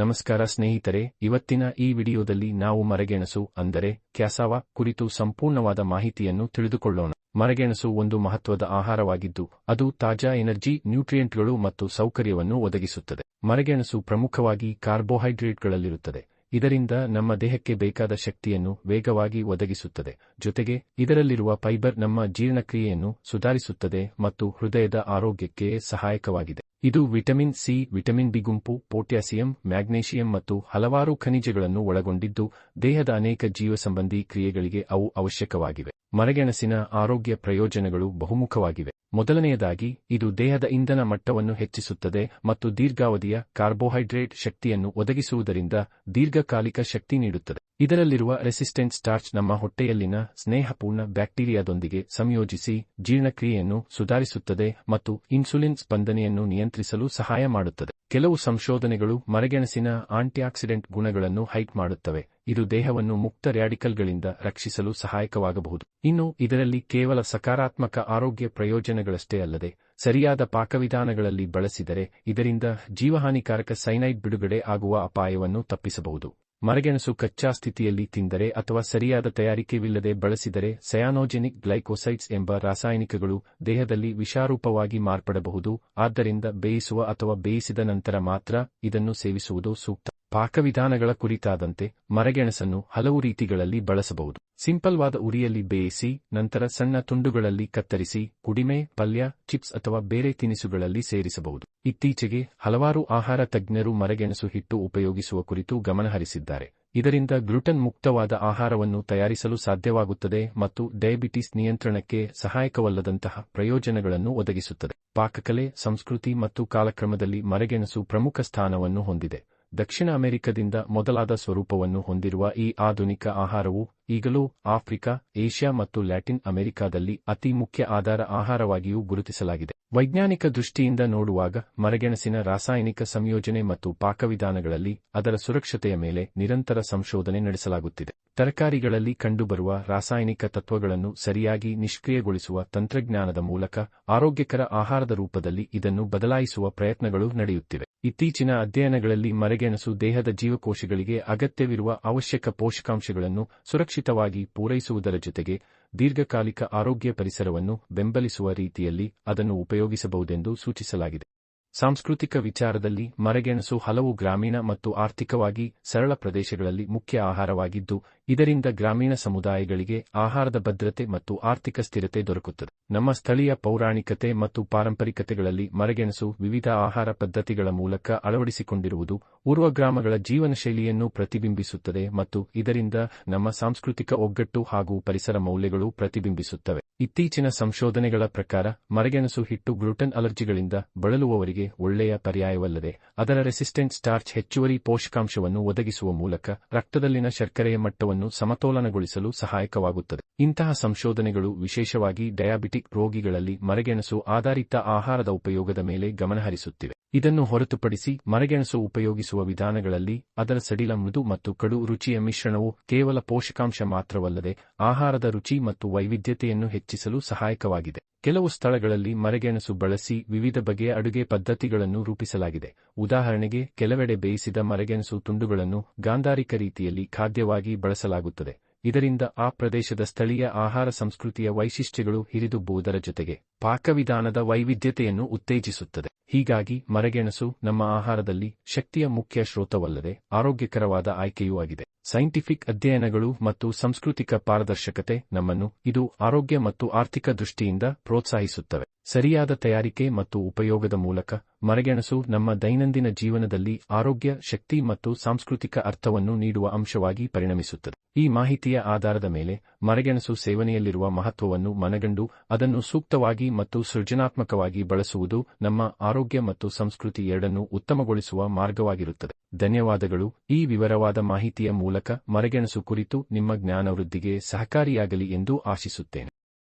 ನಮಸ್ಕಾರ ಸ್ನೇಹಿತರೆ, ಇವತ್ತಿನ ಈ ವಿಡಿಯೋದಲ್ಲಿ ನಾವು ಮರಗೆಣಸು ಅಂದರೆ ಕ್ಯಾಸಾವ ಕುರಿತು ಸಂಪೂರ್ಣವಾದ ಮಾಹಿತಿಯನ್ನು ತಿಳಿದುಕೊಳ್ಳೋಣ. ಮರಗೆಣಸು ಒಂದು ಮಹತ್ವದ ಆಹಾರವಾಗಿದ್ದು, ಅದು ತಾಜಾ ಎನರ್ಜಿ, ನ್ಯೂಟ್ರಿಯೆಂಟ್ಗಳು ಮತ್ತು ಸೌಕರ್ಯವನ್ನು ಒದಗಿಸುತ್ತದೆ. ಮರಗೆಣಸು ಪ್ರಮುಖವಾಗಿ ಕಾರ್ಬೋಹೈಡ್ರೇಟ್ಗಳಲ್ಲಿರುತ್ತದೆ. ಇದರಿಂದ ನಮ್ಮ ದೇಹಕ್ಕೆ ಬೇಕಾದ ಶಕ್ತಿಯನ್ನು ವೇಗವಾಗಿ ಒದಗಿಸುತ್ತದೆ. ಜೊತೆಗೆ, ಇದರಲ್ಲಿರುವ ಫೈಬರ್ ನಮ್ಮ ಜೀರ್ಣಕ್ರಿಯೆಯನ್ನು ಸುಧಾರಿಸುತ್ತದೆ ಮತ್ತು ಹೃದಯದ ಆರೋಗ್ಯಕ್ಕೆ ಸಹಾಯಕವಾಗಿದೆ. ಇದು ವಿಟಮಿನ್ ಸಿ, ವಿಟಮಿನ್ ಬಿ ಗುಂಪು, ಪೊಟ್ಯಾಸಿಯಂ, ಮ್ಯಾಗ್ನೇಷಿಯಂ ಮತ್ತು ಹಲವಾರು ಖನಿಜಗಳನ್ನು ಒಳಗೊಂಡಿದ್ದು, ದೇಹದ ಅನೇಕ ಜೀವಸಂಬಂಧಿ ಕ್ರಿಯೆಗಳಿಗೆ ಅವು ಅವಶ್ಯಕವಾಗಿವೆ. ಮರಗೆಣಸಿನ ಆರೋಗ್ಯ ಪ್ರಯೋಜನಗಳು ಬಹುಮುಖವಾಗಿವೆ. ಮೊದಲನೆಯದಾಗಿ, ಇದು ದೇಹದ ಇಂಧನ ಮಟ್ಟವನ್ನು ಹೆಚ್ಚಿಸುತ್ತದೆ ಮತ್ತು ದೀರ್ಘಾವಧಿಯ ಕಾರ್ಬೋಹೈಡ್ರೇಟ್ ಶಕ್ತಿಯನ್ನು ಒದಗಿಸುವುದರಿಂದ ದೀರ್ಘಕಾಲಿಕ ಶಕ್ತಿ ನೀಡುತ್ತದೆ. ಇದರಲ್ಲಿರುವ ರೆಸಿಸ್ಟೆಂಟ್ ಸ್ಟಾರ್ಚ್ ನಮ್ಮ ಹೊಟ್ಟೆಯಲ್ಲಿನ ಸ್ನೇಹಪೂರ್ಣ ಬ್ಯಾಕ್ಟೀರಿಯಾದೊಂದಿಗೆ ಸಂಯೋಜಿಸಿ ಜೀರ್ಣಕ್ರಿಯೆಯನ್ನು ಸುಧಾರಿಸುತ್ತದೆ ಮತ್ತು ಇನ್ಸುಲಿನ್ ಸ್ಪಂದನೆಯನ್ನು ನಿಯಂತ್ರಿಸಲು ಸಹಾಯ ಮಾಡುತ್ತದೆ. ಕೆಲವು ಸಂಶೋಧನೆಗಳು ಮರಗೆಣಸಿನ ಆಂಟಿಆಕ್ಸಿಡೆಂಟ್ ಗುಣಗಳನ್ನು ಹೈಕ್ ಮಾಡುತ್ತವೆ. ಇದು ದೇಹವನ್ನು ಮುಕ್ತ ರ್ಯಾಡಿಕಲ್ಗಳಿಂದ ರಕ್ಷಿಸಲು ಸಹಾಯಕವಾಗಬಹುದು. ಇನ್ನು ಇದರಲ್ಲಿ ಕೇವಲ ಸಕಾರಾತ್ಮಕ ಆರೋಗ್ಯ ಪ್ರಯೋಜನಗಳಷ್ಟೇ ಅಲ್ಲದೆ ಸರಿಯಾದ ಪಾಕವಿಧಾನಗಳಲ್ಲಿ ಬಳಸಿದರೆ ಇದರಿಂದ ಜೀವಹಾನಿಕಾರಕ ಸೈನೈಡ್ ಬಿಡುಗಡೆ ಆಗುವ ಅಪಾಯವನ್ನು ತಪ್ಪಿಸಬಹುದು. ಮರಗೆಣಸು ಕಚ್ಚಾ ಸ್ಥಿತಿಯಲ್ಲಿ ತಿಂದರೆ ಅಥವಾ ಸರಿಯಾದ ತಯಾರಿಕೆವಿಲ್ಲದೆ ಬಳಸಿದರೆ ಸಯಾನೋಜೆನಿಕ್ ಗ್ಲೈಕೋಸೈಡ್ಸ್ ಎಂಬ ರಾಸಾಯನಿಕಗಳು ದೇಹದಲ್ಲಿ ವಿಷಾರೂಪವಾಗಿ ಮಾರ್ಪಡಬಹುದು, ಆದ್ದರಿಂದ ಬೇಯಿಸುವ ಅಥವಾ ಬೇಯಿಸಿದ ನಂತರ ಮಾತ್ರ ಇದನ್ನು ಸೇವಿಸುವುದು ಸೂಕ್ತ. ಪಾಕವಿಧಾನಗಳ ಕುರಿತಾದಂತೆ ಮರಗೆಣಸನ್ನು ಹಲವು ರೀತಿಗಳಲ್ಲಿ ಬಳಸಬಹುದು. ಸಿಂಪಲ್ವಾದ ಉರಿಯಲ್ಲಿ ಬೇಯಿಸಿ, ನಂತರ ಸಣ್ಣ ತುಂಡುಗಳಲ್ಲಿ ಕತ್ತರಿಸಿ, ಕುಡಿಮೆ, ಪಲ್ಯ, ಚಿಪ್ಸ್ ಅಥವಾ ಬೇರೆ ತಿನಿಸುಗಳಲ್ಲಿ ಸೇರಿಸಬಹುದು. ಇತ್ತೀಚೆಗೆ ಹಲವಾರು ಆಹಾರ ತಜ್ಞರು ಮರಗೆಣಸು ಹಿಟ್ಟು ಉಪಯೋಗಿಸುವ ಕುರಿತು ಗಮನಹರಿಸಿದ್ದಾರೆ. ಇದರಿಂದ ಗ್ಲುಟನ್ ಮುಕ್ತವಾದ ಆಹಾರವನ್ನು ತಯಾರಿಸಲು ಸಾಧ್ಯವಾಗುತ್ತದೆ ಮತ್ತು ಡಯಾಬಿಟಿಸ್ ನಿಯಂತ್ರಣಕ್ಕೆ ಸಹಾಯಕವಲ್ಲದಂತಹ ಪ್ರಯೋಜನಗಳನ್ನು ಒದಗಿಸುತ್ತದೆ. ಪಾಕಕಲೆ, ಸಂಸ್ಕೃತಿ ಮತ್ತು ಕಾಲಕ್ರಮದಲ್ಲಿ ಮರಗೆಣಸು ಪ್ರಮುಖ ಸ್ಥಾನವನ್ನು ಹೊಂದಿದೆ. ದಕ್ಷಿಣ ಅಮೆರಿಕದಿಂದ ಮೊದಲಾದ ಸ್ವರೂಪವನ್ನು ಹೊಂದಿರುವ ಈ ಆಧುನಿಕ ಆಹಾರವು ಈಗಲೂ ಆಫ್ರಿಕಾ, ಏಷ್ಯಾ ಮತ್ತು ಲ್ಯಾಟಿನ್ ಅಮೆರಿಕಾದಲ್ಲಿ ಅತಿ ಮುಖ್ಯ ಆಧಾರ ಆಹಾರವಾಗಿಯೂ ಗುರುತಿಸಲಾಗಿದೆ. ವೈಜ್ಞಾನಿಕ ದೃಷ್ಟಿಯಿಂದ ನೋಡುವಾಗ ಮರಗೆಣಸಿನ ರಾಸಾಯನಿಕ ಸಂಯೋಜನೆ ಮತ್ತು ಪಾಕವಿಧಾನಗಳಲ್ಲಿ ಅದರ ಸುರಕ್ಷತೆಯ ಮೇಲೆ ನಿರಂತರ ಸಂಶೋಧನೆ ನಡೆಸಲಾಗುತ್ತಿದೆ. ತರಕಾರಿಗಳಲ್ಲಿ ಕಂಡುಬರುವ ರಾಸಾಯನಿಕ ತತ್ವಗಳನ್ನು ಸರಿಯಾಗಿ ನಿಷ್ಕ್ರಿಯಗೊಳಿಸುವ ತಂತ್ರಜ್ಞಾನದ ಮೂಲಕ ಆರೋಗ್ಯಕರ ಆಹಾರದ ರೂಪದಲ್ಲಿ ಇದನ್ನು ಬದಲಾಯಿಸುವ ಪ್ರಯತ್ನಗಳು ನಡೆಯುತ್ತಿವೆ. ಇತ್ತೀಚಿನ ಅಧ್ಯಯನಗಳಲ್ಲಿ ಮರೆಗೆಣಸು ದೇಹದ ಜೀವಕೋಶಗಳಿಗೆ ಅಗತ್ಯವಿರುವ ಅವಶ್ಯಕ ಪೋಷಕಾಂಶಗಳನ್ನು ಸುರಕ್ಷಿತವಾಗಿ ಪೂರೈಸುವುದರ ಜೊತೆಗೆ ದೀರ್ಘಕಾಲಿಕ ಆರೋಗ್ಯ ಪರಿಸರವನ್ನು ಬೆಂಬಲಿಸುವ ರೀತಿಯಲ್ಲಿ ಅದನ್ನು ಉಪಯೋಗಿಸಬಹುದೆಂದು ಸೂಚಿಸಲಾಗಿದೆ. ಸಾಂಸ್ಕೃತಿಕ ವಿಚಾರದಲ್ಲಿ ಮರಗೆಣಸು ಹಲವು ಗ್ರಾಮೀಣ ಮತ್ತು ಆರ್ಥಿಕವಾಗಿ ಸರಳ ಪ್ರದೇಶಗಳಲ್ಲಿ ಮುಖ್ಯ ಆಹಾರವಾಗಿದ್ದು ಇದರಿಂದ ಗ್ರಾಮೀಣ ಸಮುದಾಯಗಳಿಗೆ ಆಹಾರದ ಭದ್ರತೆ ಮತ್ತು ಆರ್ಥಿಕ ಸ್ಥಿರತೆ ದೊರಕುತ್ತದೆ. ನಮ್ಮ ಸ್ಥಳೀಯ ಪೌರಾಣಿಕತೆ ಮತ್ತು ಪಾರಂಪರಿಕತೆಗಳಲ್ಲಿ ಮರಗೆಣಸು ವಿವಿಧ ಆಹಾರ ಪದ್ಧತಿಗಳ ಮೂಲಕ ಅಳವಡಿಸಿಕೊಂಡಿರುವುದು ಪೂರ್ವ ಗ್ರಾಮಗಳ ಜೀವನ ಶೈಲಿಯನ್ನು ಪ್ರತಿಬಿಂಬಿಸುತ್ತದೆ ಮತ್ತು ಇದರಿಂದ ನಮ್ಮ ಸಾಂಸ್ಕೃತಿಕ ಒಗ್ಗಟ್ಟು ಹಾಗೂ ಪರಿಸರ ಮೌಲ್ಯಗಳು ಪ್ರತಿಬಿಂಬಿಸುತ್ತವೆ. ಇತ್ತೀಚಿನ ಸಂಶೋಧನೆಗಳ ಪ್ರಕಾರ, ಮರಗೆಣಸು ಹಿಟ್ಟು ಗ್ಲುಟನ್ ಅಲರ್ಜಿಗಳಿಂದ ಬಳಲುವವರಿಗೆ ಒಳ್ಳೆಯ ಪರ್ಯಾಯವಲ್ಲದೆ, ಅದರ ರೆಸಿಸ್ಟೆಂಟ್ ಸ್ಟಾರ್ಚ್ ಹೆಚ್ಚುವರಿ ಪೋಷಕಾಂಶವನ್ನು ಒದಗಿಸುವ ಮೂಲಕ ರಕ್ತದಲ್ಲಿನ ಶರ್ಕರೆಯ ಮಟ್ಟವನ್ನು ಸಮತೋಲನಗೊಳಿಸಲು ಸಹಾಯಕವಾಗುತ್ತದೆ. ಇಂತಹ ಸಂಶೋಧನೆಗಳು ವಿಶೇಷವಾಗಿ ಡಯಾಬಿಟಿಕ್ ರೋಗಿಗಳಲ್ಲಿ ಮರಗೆಣಸು ಆಧಾರಿತ ಆಹಾರದ ಉಪಯೋಗದ ಮೇಲೆ ಗಮನಹರಿಸುತ್ತಿವೆ. ಇದನ್ನು ಹೊರತುಪಡಿಸಿ ಮರಗೆಣಸು ಉಪಯೋಗಿಸುವ ವಿಧಾನಗಳಲ್ಲಿ ಅದರ ಸಡಿಲ ಮೃದು ಮತ್ತು ಕಡು ರುಚಿಯ ಮಿಶ್ರಣವು ಕೇವಲ ಪೋಷಕಾಂಶ ಮಾತ್ರವಲ್ಲದೆ ಆಹಾರದ ರುಚಿ ಮತ್ತು ವೈವಿಧ್ಯತೆಯನ್ನು ಹೆಚ್ಚಿಸಲು ಸಹಾಯಕವಾಗಿದೆ. ಕೆಲವು ಸ್ಥಳಗಳಲ್ಲಿ ಮರಗೆಣಸು ಬಳಸಿ ವಿವಿಧ ಬಗೆಯ ಅಡುಗೆ ಪದ್ಧತಿಗಳನ್ನು ರೂಪಿಸಲಾಗಿದೆ. ಉದಾಹರಣೆಗೆ, ಕೆಲವೆಡೆ ಬೇಯಿಸಿದ ಮರಗೆಣಸು ತುಂಡುಗಳನ್ನು ಗಾಂಧಾರಿಕ ರೀತಿಯಲ್ಲಿ ಖಾದ್ಯವಾಗಿ ಬಳಸಲಾಗುತ್ತದೆ ಇದರಿಂದ ಆ ಪ್ರದೇಶದ ಸ್ಥಳೀಯ ಆಹಾರ ಸಂಸ್ಕೃತಿಯ ವೈಶಿಷ್ಟ್ಯಗಳು ಹಿರಿದುಬ್ಬುವುದರ ಜೊತೆಗೆ ಪಾಕವಿಧಾನದ ವೈವಿಧ್ಯತೆಯನ್ನು ಉತ್ತೇಜಿಸುತ್ತದೆ. ಹೀಗಾಗಿ ಮರಗೆಣಸು ನಮ್ಮ ಆಹಾರದಲ್ಲಿ ಶಕ್ತಿಯ ಮುಖ್ಯ ಸ್ರೋತವಲ್ಲದೆ ಆರೋಗ್ಯಕರವಾದ ಆಯ್ಕೆಯೂ ಆಗಿದೆ. ಸೈಂಟಿಫಿಕ್ ಅಧ್ಯಯನಗಳು ಮತ್ತು ಸಾಂಸ್ಕೃತಿಕ ಪಾರದರ್ಶಕತೆ ನಮ್ಮನ್ನು ಇದು ಆರೋಗ್ಯ ಮತ್ತು ಆರ್ಥಿಕ ದೃಷ್ಟಿಯಿಂದ ಪ್ರೋತ್ಸಾಹಿಸುತ್ತವೆ. ಸರಿಯಾದ ತಯಾರಿಕೆ ಮತ್ತು ಉಪಯೋಗದ ಮೂಲಕ ಮರಗೆಣಸು ನಮ್ಮ ದೈನಂದಿನ ಜೀವನದಲ್ಲಿ ಆರೋಗ್ಯ, ಶಕ್ತಿ ಮತ್ತು ಸಾಂಸ್ಕೃತಿಕ ಅರ್ಥವನ್ನು ನೀಡುವ ಅಂಶವಾಗಿ ಪರಿಣಮಿಸುತ್ತದೆ. ಈ ಮಾಹಿತಿಯ ಆಧಾರದ ಮೇಲೆ ಮರಗೆಣಸು ಸೇವನೆಯಲ್ಲಿರುವ ಮಹತ್ವವನ್ನು ಮನಗಂಡು ಅದನ್ನು ಸೂಕ್ತವಾಗಿ ಮತ್ತು ಸೃಜನಾತ್ಮಕವಾಗಿ ಬಳಸುವುದು ನಮ್ಮ ಆರೋಗ್ಯ ಮತ್ತು ಸಂಸ್ಕೃತಿ ಎರಡನ್ನೂ ಉತ್ತಮಗೊಳಿಸುವ ಮಾರ್ಗವಾಗಿರುತ್ತದೆ. ಧನ್ಯವಾದಗಳು. ಈ ವಿವರವಾದ ಮಾಹಿತಿಯ ಮೂಲಕ ಮರಗೆಣಸು ಕುರಿತು ನಿಮ್ಮ ಜ್ಞಾನವೃದ್ಧಿಗೆ ಸಹಕಾರಿಯಾಗಲಿ ಎಂದು ಆಶಿಸುತ್ತೇನೆ.